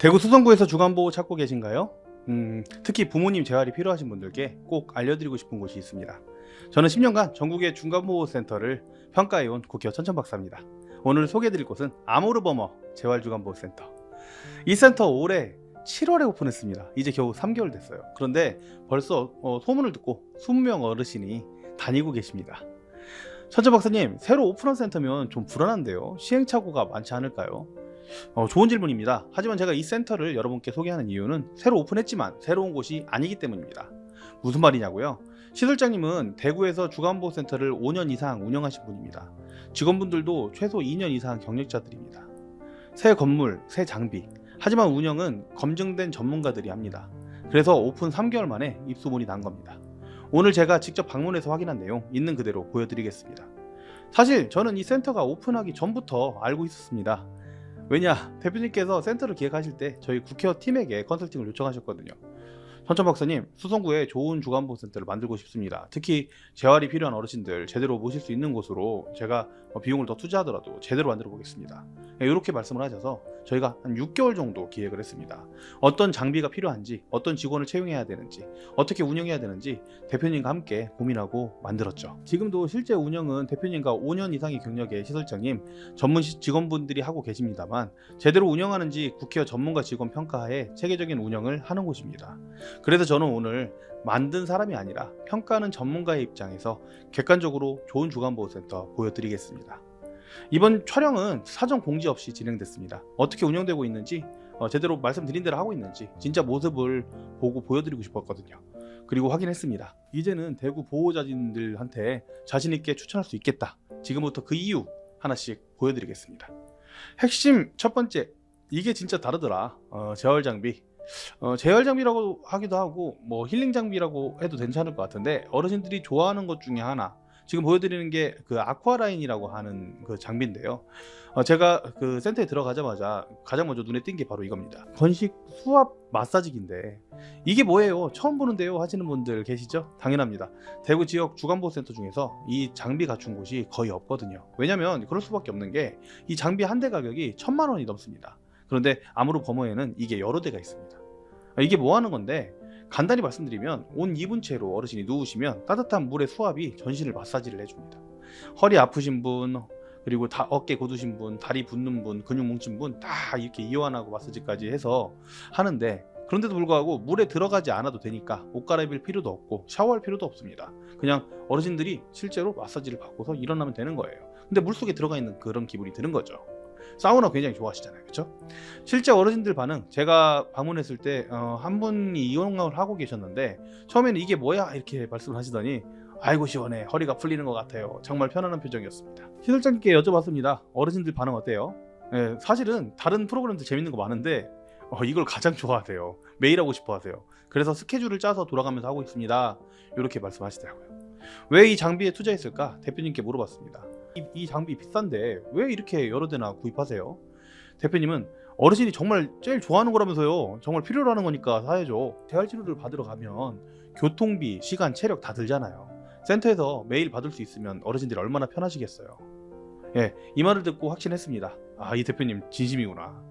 대구 수성구에서 주간보호 찾고 계신가요? 음, 특히 부모님 재활이 필요하신 분들께 꼭 알려드리고 싶은 곳이 있습니다. 저는 10년간 전국의 중간보호센터를 평가해온 국회의원 천천박사입니다. 오늘 소개해드릴 곳은 아모르버머 재활주간보호센터. 이 센터 올해 7월에 오픈했습니다. 이제 겨우 3개월 됐어요. 그런데 벌써 어, 소문을 듣고 20명 어르신이 다니고 계십니다. 천천 박사님, 새로 오픈한 센터면 좀 불안한데요. 시행착오가 많지 않을까요? 어, 좋은 질문입니다. 하지만 제가 이 센터를 여러분께 소개하는 이유는 새로 오픈했지만 새로운 곳이 아니기 때문입니다. 무슨 말이냐고요? 시설장님은 대구에서 주간보호센터를 5년 이상 운영하신 분입니다. 직원분들도 최소 2년 이상 경력자들입니다. 새 건물, 새 장비. 하지만 운영은 검증된 전문가들이 합니다. 그래서 오픈 3개월 만에 입소문이 난 겁니다. 오늘 제가 직접 방문해서 확인한 내용 있는 그대로 보여드리겠습니다. 사실 저는 이 센터가 오픈하기 전부터 알고 있었습니다. 왜냐 대표님께서 센터를 기획하실 때 저희 국회의원 팀에게 컨설팅을 요청하셨거든요. 천천 박사님 수성구에 좋은 주간보호센터를 만들고 싶습니다. 특히 재활이 필요한 어르신들 제대로 모실 수 있는 곳으로 제가 어, 비용을 더 투자하더라도 제대로 만들어 보겠습니다. 이렇게 말씀을 하셔서 저희가 한 6개월 정도 기획을 했습니다. 어떤 장비가 필요한지, 어떤 직원을 채용해야 되는지, 어떻게 운영해야 되는지 대표님과 함께 고민하고 만들었죠. 지금도 실제 운영은 대표님과 5년 이상의 경력의 시설장님, 전문 시- 직원분들이 하고 계십니다만 제대로 운영하는지 국회의원 전문가 직원 평가하에 체계적인 운영을 하는 곳입니다. 그래서 저는 오늘 만든 사람이 아니라 평가하는 전문가의 입장에서 객관적으로 좋은 주간보호센터 보여드리겠습니다. 이번 촬영은 사전 공지 없이 진행됐습니다. 어떻게 운영되고 있는지 어, 제대로 말씀드린 대로 하고 있는지 진짜 모습을 보고 보여드리고 싶었거든요. 그리고 확인했습니다. 이제는 대구 보호자진들한테 자신 있게 추천할 수 있겠다. 지금부터 그 이유 하나씩 보여드리겠습니다. 핵심 첫 번째 이게 진짜 다르더라. 어, 재활 장비. 어, 재활 장비라고 하기도 하고 뭐 힐링 장비라고 해도 괜찮을 것 같은데 어르신들이 좋아하는 것 중에 하나 지금 보여드리는 게 그 아쿠아라인이라고 하는 그 장비인데요. 어, 제가 그 센터에 들어가자마자 가장 먼저 눈에 띈 게 바로 이겁니다. 건식 수압 마사지기인데 이게 뭐예요? 처음 보는데요 하시는 분들 계시죠? 당연합니다. 대구 지역 주간보호센터 중에서 이 장비 갖춘 곳이 거의 없거든요. 왜냐면 그럴 수밖에 없는 게 이 장비 한 대 가격이 천만 원이 넘습니다. 그런데 아무로 범어에는 이게 여러 대가 있습니다. 아, 이게 뭐 하는 건데 간단히 말씀드리면 온 입은 채로 어르신이 누우시면 따뜻한 물의 수압이 전신을 마사지를 해줍니다. 허리 아프신 분 그리고 다 어깨 고두신 분, 다리 붓는 분, 근육 뭉친 분 다 이렇게 이완하고 마사지까지 해서 하는데 그런데도 불구하고 물에 들어가지 않아도 되니까 옷 갈아입을 필요도 없고 샤워할 필요도 없습니다. 그냥 어르신들이 실제로 마사지를 받고서 일어나면 되는 거예요. 근데 물 속에 들어가 있는 그런 기분이 드는 거죠. 사우나 굉장히 좋아하시잖아요, 그렇죠? 실제 어르신들 반응 제가 방문했을 때 어, 한 분이 이용을 하고 계셨는데 처음에는 이게 뭐야? 이렇게 말씀을 하시더니 아이고 시원해. 허리가 풀리는 것 같아요. 정말 편안한 표정이었습니다. 시설장님께 여쭤봤습니다. 어르신들 반응 어때요? 네, 사실은 다른 프로그램도 재밌는 거 많은데 어, 이걸 가장 좋아하세요. 매일 하고 싶어 하세요. 그래서 스케줄을 짜서 돌아가면서 하고 있습니다. 이렇게 말씀하시더라고요. 왜 이 장비에 투자했을까? 대표님께 물어봤습니다 이, 이 장비 비싼데 왜 이렇게 여러 대나 구입하세요? 대표님은 어르신이 정말 제일 좋아하는 거라면서요. 정말 필요로 하는 거니까 사야죠. 재활 치료를 받으러 가면 교통비, 시간, 체력 다 들잖아요. 센터에서 매일 받을 수 있으면 어르신들이 얼마나 편하시겠어요. 예, 이 말을 듣고 확신했습니다. 아, 이 대표님 진심이구나.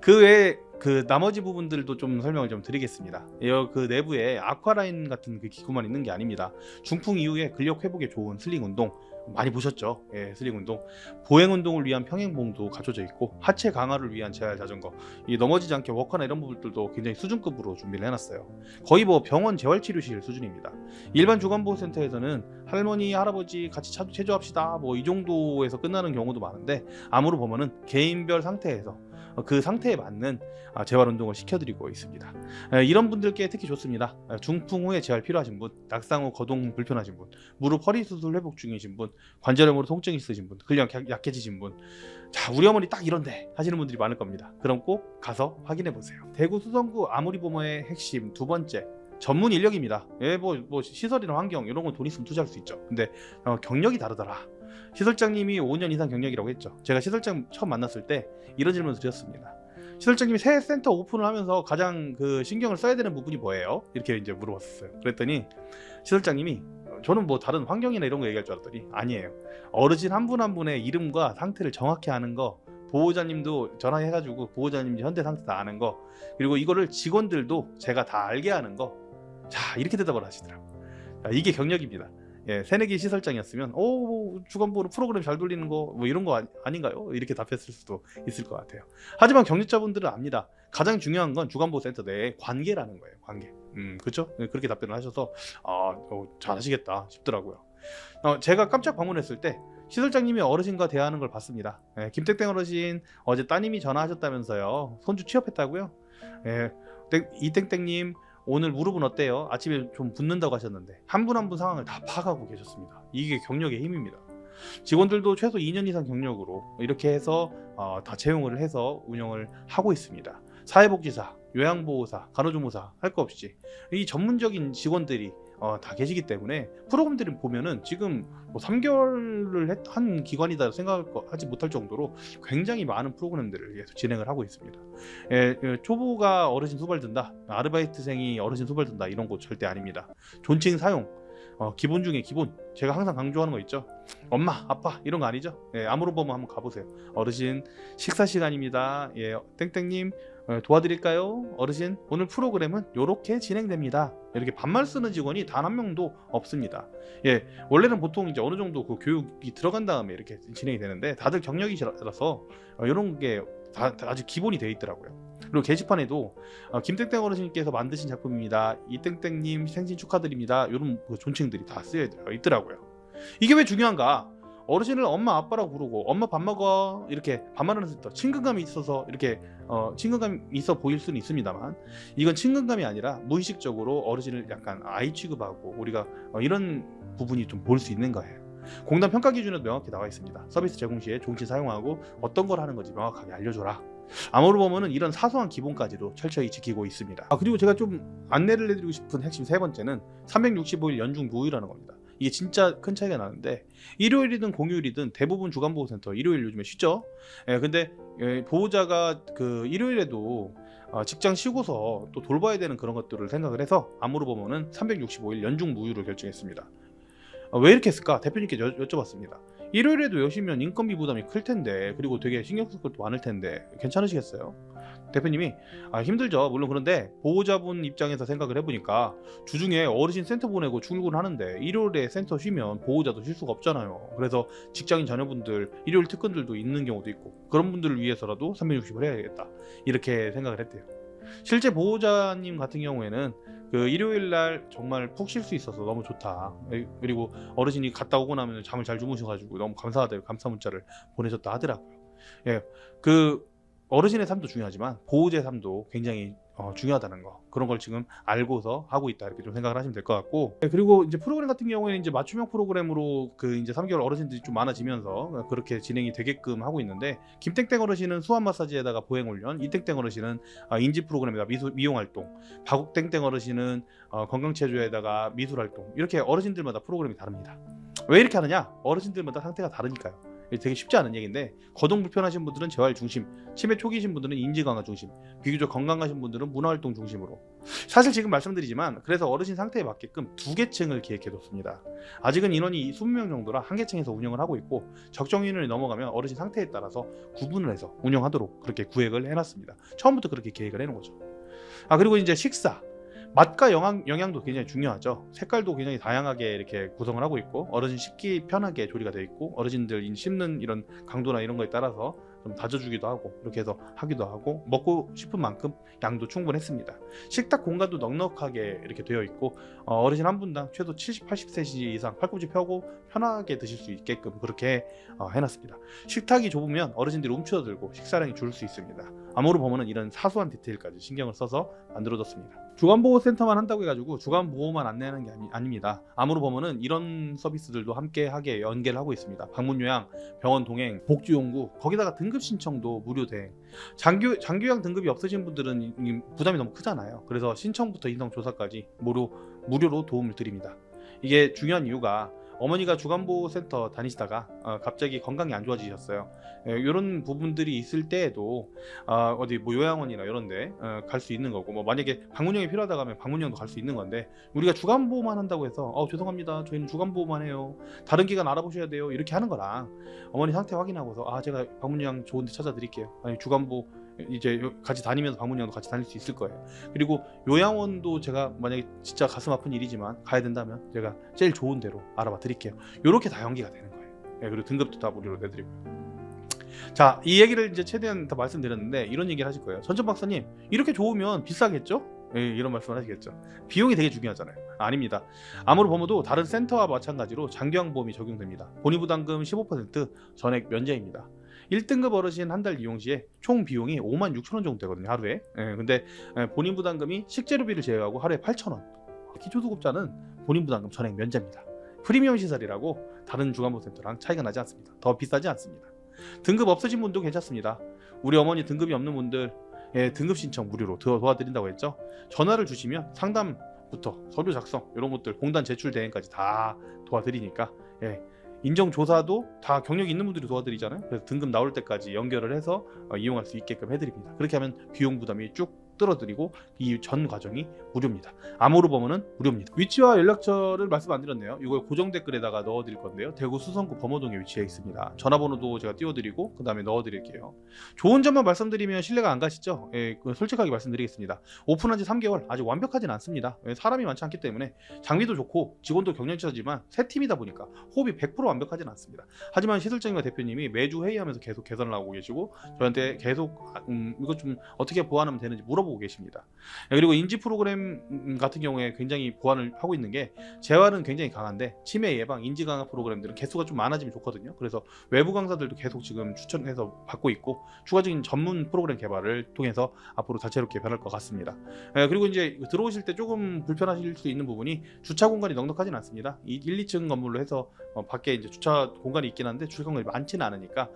그 외에 그 나머지 부분들도 좀 설명을 좀 드리겠습니다. 예, 그 내부에 아쿠아라인 같은 그 기구만 있는 게 아닙니다. 중풍 이후에 근력 회복에 좋은 슬링 운동 많이 보셨죠? 예, 슬링 운동. 보행 운동을 위한 평행봉도 갖춰져 있고 하체 강화를 위한 재활 자전거. 이 넘어지지 않게 워커나 이런 부분들도 굉장히 수준급으로 준비를 해놨어요. 거의 뭐 병원 재활 치료실 수준입니다. 일반 주간보호센터에서는 할머니, 할아버지 같이 차- 체조합시다 뭐 이 정도에서 끝나는 경우도 많은데 암으로 보면은 개인별 상태에서 어, 그 상태에 맞는 아, 재활 운동을 시켜드리고 있습니다. 에, 이런 분들께 특히 좋습니다. 에, 중풍 후에 재활 필요하신 분, 낙상 후 거동 불편하신 분, 무릎 허리 수술 회복 중이신 분, 관절염으로 통증 있으신 분, 근력 약- 약해지신 분, 자 우리 어머니 딱 이런데 하시는 분들이 많을 겁니다. 그럼 꼭 가서 확인해 보세요. 대구 수성구 아무리보모의 핵심 두 번째 전문 인력입니다. 예, 뭐, 뭐 시설이나 환경 이런 건 돈 있으면 투자할 수 있죠. 근데 어, 경력이 다르더라. 시설장님이 5년 이상 경력이라고 했죠. 제가 시설장 처음 만났을 때 이런 질문을 드렸습니다. 시설장님이 새 센터 오픈을 하면서 가장 그 신경을 써야 되는 부분이 뭐예요? 이렇게 이제 물어봤었어요. 그랬더니 시설장님이 어, 저는 뭐 다른 환경이나 이런 거 얘기할 줄 알았더니 아니에요. 어르신 한분한 분의 이름과 상태를 정확히 아는 거 보호자님도 전화해가지고 보호자님 현재 상태 다 아는 거 그리고 이거를 직원들도 제가 다 알게 하는 거 자 이렇게 대답을 하시더라고 자, 이게 경력입니다 예, 새내기 시설장이었으면 오 주간보로 프로그램 잘 돌리는 거 뭐 이런 거 아니, 아닌가요? 이렇게 답했을 수도 있을 것 같아요 하지만 경력자분들은 압니다 가장 중요한 건 주간보호 센터 내의 관계라는 거예요 관계 음 그렇죠? 그렇게 답변을 하셔서 아 어, 잘하시겠다 싶더라고요 어, 제가 깜짝 방문했을 때 시설장님이 어르신과 대화하는 걸 봤습니다. 예, 김택땡 어르신 어제 따님이 전화하셨다면서요. 손주 취업했다고요? 예, 땡- 이땡땡님 오늘 무릎은 어때요? 아침에 좀 붓는다고 하셨는데 한 분 한 분 상황을 다 파악하고 계셨습니다. 이게 경력의 힘입니다. 직원들도 최소 2년 이상 경력으로 이렇게 해서 어, 다 채용을 해서 운영을 하고 있습니다. 사회복지사, 요양보호사, 간호조무사 할 거 없이 이 전문적인 직원들이 어, 다 계시기 때문에 프로그램들을 보면은 지금 뭐 3개월을 했- 한 기관이다 생각하지 못할 정도로 굉장히 많은 프로그램들을 계속 진행을 하고 있습니다. 예, 예, 초보가 어르신 수발 든다, 아르바이트생이 어르신 수발 든다 이런 거 절대 아닙니다. 존칭 사용, 어, 기본 중에 기본. 제가 항상 강조하는 거 있죠. 엄마, 아빠 이런 거 아니죠? 예, 아무로 보면 한번 가보세요. 어르신 식사 시간입니다. 예, 땡땡님 어, 도와드릴까요? 어르신 오늘 프로그램은 이렇게 진행됩니다. 이렇게 반말 쓰는 직원이 단 한 명도 없습니다. 예, 원래는 보통 이제 어느 정도 그 교육이 들어간 다음에 이렇게 진행이 되는데 다들 경력이라서 어, 이런 게 다, 다 아주 기본이 돼 있더라고요. 그리고 게시판에도 어, 김땡땡 어르신께서 만드신 작품입니다. 이땡땡님 생신 축하드립니다. 이런 그 존칭들이 다 쓰여 있더라고요. 이게 왜 중요한가? 어르신을 엄마 아빠라고 부르고 엄마 밥 먹어 이렇게 반말하는 더 친근감이 있어서 이렇게 어, 친근감이 있어 보일 수는 있습니다만 이건 친근감이 아니라 무의식적으로 어르신을 약간 아이 취급하고 우리가 어, 이런 부분이 좀 볼 수 있는 거예요. 공단 평가 기준에도 명확히 나와 있습니다. 서비스 제공 시에 종치 사용하고 어떤 걸 하는 건지 명확하게 알려줘라. 아무로 보면은 이런 사소한 기본까지도 철저히 지키고 있습니다. 아 그리고 제가 좀 안내를 해드리고 싶은 핵심 세 번째는 365일 연중 무휴라는 겁니다. 이게 진짜 큰 차이가 나는데 일요일이든 공휴일이든 대부분 주간보호센터 일요일 요즘에 쉬죠. 예, 근데 예, 보호자가 그 일요일에도 어, 직장 쉬고서 또 돌봐야 되는 그런 것들을 생각을 해서 암으로 보면은 365일 연중 무휴를 결정했습니다. 어, 왜 이렇게 했을까? 대표님께 여, 여쭤봤습니다. 일요일에도 여시면 인건비 부담이 클 텐데 그리고 되게 신경 쓸 것도 많을 텐데 괜찮으시겠어요? 대표님이 아, 힘들죠. 물론 그런데 보호자분 입장에서 생각을 해보니까 주중에 어르신 센터 보내고 출근하는데 일요일에 센터 쉬면 보호자도 쉴 수가 없잖아요. 그래서 직장인 자녀분들 일요일 특근들도 있는 경우도 있고 그런 분들을 위해서라도 360을 해야겠다 이렇게 생각을 했대요. 실제 보호자님 같은 경우에는 그 일요일 날 정말 푹 쉴 수 있어서 너무 좋다. 그리고 어르신이 갔다 오고 나면 잠을 잘 주무셔가지고 너무 감사하다고 감사 문자를 보내셨다 하더라고요. 예, 그 어르신의 삶도 중요하지만 보호자의 삶도 굉장히 어, 중요하다는 거. 그런 걸 지금 알고서 하고 있다. 이렇게 좀 생각을 하시면 될 것 같고. 네, 그리고 이제 프로그램 같은 경우에는 이제 맞춤형 프로그램으로 그 이제 3개월 어르신들이 좀 많아지면서 그렇게 진행이 되게끔 하고 있는데 김땡땡 어르신은 수압 마사지에다가 보행 훈련 이땡땡 어르신은 아, 인지 프로그램에다 미수, 미용 활동 바국땡땡 어르신은 어, 건강 체조에다가 미술 활동 이렇게 어르신들마다 프로그램이 다릅니다. 왜 이렇게 하느냐? 어르신들마다 상태가 다르니까요 되게 쉽지 않은 얘기인데 거동 불편하신 분들은 재활 중심, 치매 초기신 분들은 인지 강화 중심, 비교적 건강하신 분들은 문화 활동 중심으로. 사실 지금 말씀드리지만 그래서 어르신 상태에 맞게끔 두 계층을 기획해뒀습니다. 아직은 인원이 20명 정도라 한 계층에서 운영을 하고 있고 적정 인원이 넘어가면 어르신 상태에 따라서 구분을 해서 운영하도록 그렇게 구획을 해놨습니다. 처음부터 그렇게 계획을 해놓은 거죠. 아 그리고 이제 식사. 맛과 영양, 영양도 굉장히 중요하죠. 색깔도 굉장히 다양하게 이렇게 구성을 하고 있고 어르신 씹기 편하게 조리가 되어 있고 어르신들 씹는 이런 강도나 이런 거에 따라서 좀 다져주기도 하고 이렇게 해서 하기도 하고 먹고 싶은 만큼 양도 충분했습니다. 식탁 공간도 넉넉하게 이렇게 되어 있고 어, 어르신 한 분당 최소 70, 80cm 이상 팔꿈치 펴고 편하게 드실 수 있게끔 그렇게 어, 해놨습니다. 식탁이 좁으면 어르신들이 움츠러들고 식사량이 줄 수 있습니다. 아무로 보면은 이런 사소한 디테일까지 신경을 써서 만들어졌습니다. 주간보호센터만 한다고 해가지고 주간보호만 안내하는 게 아니, 아닙니다. 아무로 보면은 이런 서비스들도 함께 하게 연계를 하고 있습니다. 방문요양, 병원 동행, 복지용구, 거기다가 등급 신청도 무료 대행. 장교, 장교양 등급이 없으신 분들은 부담이 너무 크잖아요. 그래서 신청부터 인성 조사까지 무료, 무료로 도움을 드립니다. 이게 중요한 이유가 어머니가 주간보호센터 다니시다가 어, 갑자기 건강이 안 좋아지셨어요. 이런 부분들이 있을 때에도 어, 어디 뭐 요양원이나 이런데 갈수 있는 거고 뭐 만약에 방문형이 필요하다 하면 방문형도 갈 수 있는 건데 우리가 주간보호만 한다고 해서 어, 죄송합니다. 저희는 주간보호만 해요. 다른 기관 알아보셔야 돼요. 이렇게 하는 거랑 어머니 상태 확인하고서 아 제가 방문형 좋은데 찾아드릴게요. 아니 주간보 이제 요- 같이 다니면서 방문형도 같이 다닐 수 있을 거예요. 그리고 요양원도 제가 만약에 진짜 가슴 아픈 일이지만 가야 된다면 제가 제일 좋은 데로 알아봐 드릴게요. 요렇게 다 연기가 되는 거예요. 예, 그리고 등급도 다 무료로 내드리고요. 자, 이 얘기를 이제 최대한 다 말씀드렸는데 이런 얘기를 하실 거예요. 전전 박사님, 이렇게 좋으면 비싸겠죠? 예, 이런 말씀을 하시겠죠. 비용이 되게 중요하잖아요. 아닙니다. 아무리 보모도 다른 센터와 마찬가지로 장기왕보험이 적용됩니다. 본인부담금 15% 전액 면제입니다. 1등급 어르신 한 달 이용 시에 총 비용이 5만 6천 원 정도 되거든요 하루에. 예, 근데 예, 본인 부담금이 식재료비를 제외하고 하루에 8천 원. 기초수급자는 본인 부담금 전액 면제입니다. 프리미엄 시설이라고 다른 주간보센터랑 차이가 나지 않습니다. 더 비싸지 않습니다. 등급 없으신 분도 괜찮습니다. 우리 어머니 등급이 없는 분들 예, 등급 신청 무료로 도- 도와드린다고 했죠. 전화를 주시면 상담부터 서류 작성 이런 것들 공단 제출 대행까지 다 도와드리니까 예, 인정 조사도 다 경력 있는 분들이 도와드리잖아요. 그래서 등급 나올 때까지 연결을 해서 어, 이용할 수 있게끔 해드립니다. 그렇게 하면 비용 부담이 쭉 떨어뜨리고 이 전 과정이 무료입니다. 아모르 범어는 무료입니다. 위치와 연락처를 말씀 안 드렸네요. 이걸 고정 댓글에다가 넣어드릴 건데요. 대구 수성구 범어동에 위치해 있습니다. 전화번호도 제가 띄워드리고 그 다음에 넣어드릴게요. 좋은 점만 말씀드리면 신뢰가 안 가시죠? 예, 그 솔직하게 말씀드리겠습니다. 오픈한 지 3개월 아직 완벽하진 않습니다. 예, 사람이 많지 않기 때문에 장비도 좋고 직원도 경력치지만 새 팀이다 보니까 호흡이 100% 완벽하진 않습니다. 하지만 시설장님과 대표님이 매주 회의하면서 계속 개선을 하고 계시고 저한테 계속 아, 음, 이거 좀 어떻게 보완하면 되는지 물어보 고 계십니다. 예, 그리고 인지 프로그램 음, 같은 경우에 굉장히 보완을 하고 있는 게 재활은 굉장히 강한데 치매 예방, 인지 강화 프로그램들은 개수가 좀 많아지면 좋거든요. 그래서 외부 강사들도 계속 지금 추천해서 받고 있고 추가적인 전문 프로그램 개발을 통해서 앞으로 다채롭게 변할 것 같습니다. 예, 그리고 이제 들어오실 때 조금 불편하실 수 있는 부분이 주차 공간이 넉넉하진 않습니다. 이 1, 2층 건물로 해서 어, 밖에 이제 주차 공간이 있긴 한데 주차 공간이 많지는 않으니까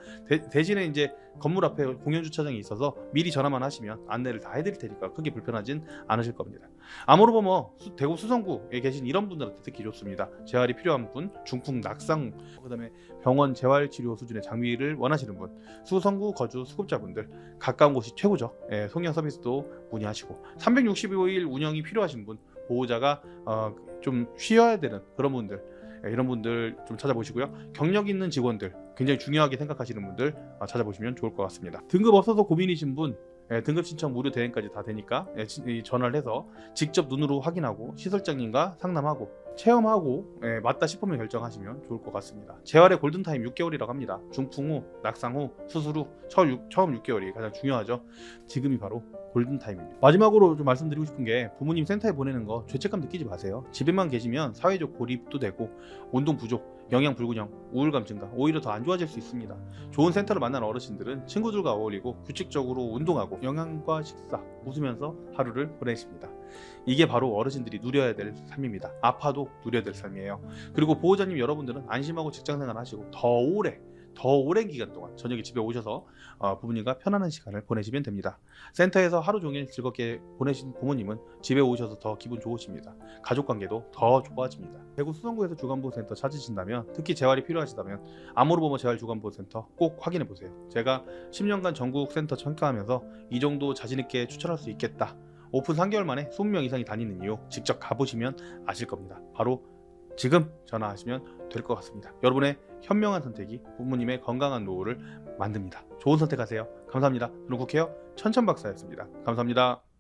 대, 신에 이제 건물 앞에 공연 주차장이 있어서 미리 전화만 하시면 안내를 다 해드릴 테니까 크게 불편하진 않으실 겁니다. 아모르버머 수- 대구 수성구에 계신 이런 분들한테 특히 좋습니다. 재활이 필요한 분, 중풍, 낙상, 그다음에 병원 재활 치료 수준의 장비를 원하시는 분, 수성구 거주 수급자분들 가까운 곳이 최고죠. 예, 송영 서비스도 문의하시고 365일 운영이 필요하신 분, 보호자가 어, 좀 쉬어야 되는 그런 분들 예, 이런 분들 좀 찾아보시고요. 경력 있는 직원들 굉장히 중요하게 생각하시는 분들 어, 찾아보시면 좋을 것 같습니다. 등급 없어서 고민이신 분 예, 등급 신청 무료 대행까지 다 되니까 예, 지- 이 전화를 해서 직접 눈으로 확인하고 시설장님과 상담하고 체험하고 예, 맞다 싶으면 결정하시면 좋을 것 같습니다. 재활의 골든타임 6개월이라고 합니다. 중풍 후, 낙상 후, 수술 후 처, 육- 처음 6개월이 가장 중요하죠. 지금이 바로 골든타임입니다. 마지막으로 좀 말씀드리고 싶은 게 부모님 센터에 보내는 거 죄책감 느끼지 마세요. 집에만 계시면 사회적 고립도 되고 운동 부족, 영양 불균형, 우울감 증가 오히려 더 안 좋아질 수 있습니다. 좋은 센터를 만난 어르신들은 친구들과 어울리고 규칙적으로 운동하고 영양과 식사, 웃으면서 하루를 보내십니다. 이게 바로 어르신들이 누려야 될 삶입니다. 아파도 누려야 될 삶이에요. 그리고 보호자님 여러분들은 안심하고 직장생활 하시고 더 오래 더 오랜 기간 동안 저녁에 집에 오셔서 어, 부모님과 편안한 시간을 보내시면 됩니다. 센터에서 하루 종일 즐겁게 보내신 부모님은 집에 오셔서 더 기분 좋으십니다. 가족 관계도 더 좋아집니다. 대구 수성구에서 주간보호센터 찾으신다면 특히 재활이 필요하시다면 아모르보모 재활 주간보호센터 꼭 확인해 보세요. 제가 10년간 전국 센터 참가하면서 이 정도 자신 있게 추천할 수 있겠다. 오픈 3개월 만에 20명 이상이 다니는 이유 직접 가보시면 아실 겁니다. 바로 지금 전화하시면 될 것 같습니다. 여러분의 현명한 선택이 부모님의 건강한 노후를 만듭니다. 좋은 선택하세요. 감사합니다. 저는 국회의원 천천박사였습니다. 감사합니다.